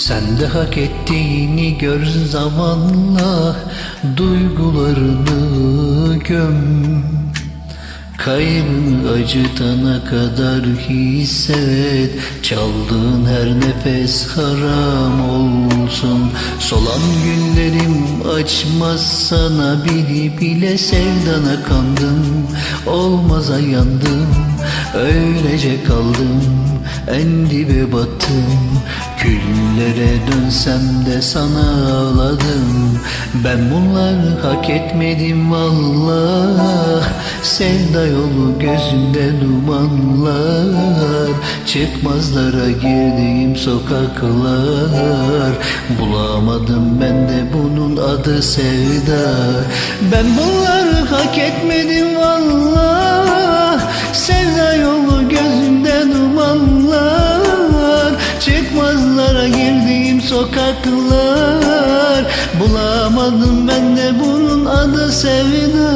Sen de hak ettiğini gör zamanla Duygularını göm. Kaybını acıtana kadar hisset Çaldığın her nefes haram olsun. Solan günlerim açmaz sana Bile bile sevdana kandım Olmaza yandım Öylece kaldım En dibe battım Küllere dönsem de sana ağladım. Ben bunları hak etmedim vallah Sevda yolu gözünde dumanlar. Çıkmazlara girdiğim sokaklar. Bulamadım ben de bunun adı sevda. Ben bunları hak etmedim sokaklar. Bulamadım ben de bunun adı sevda.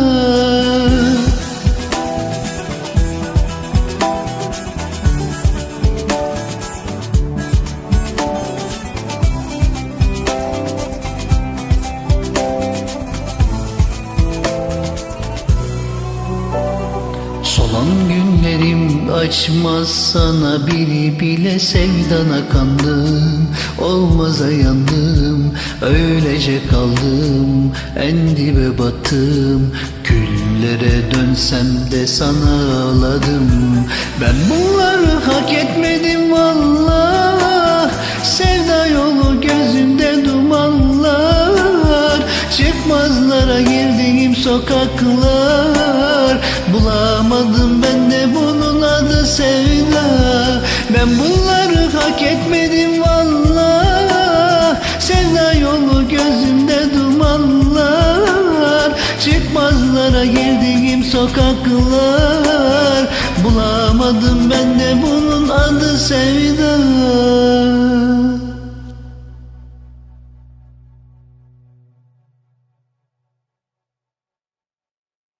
Solan günlerim açmaz sana biri bile sevdana kandım. Olmaza yandım öylece kaldım. En dibe battım Küllere dönsem de sana ağladım. Ben bunları hak etmedim vallah Sevda yolu gözümde dumanlar. Çıkmazlara girdiğim sokaklar Ben bunları hak etmedim vallah Sevda yolu gözümde dumanlar. Çıkmazlara girdiğim sokaklar. Bulamadım ben de bunun adı sevda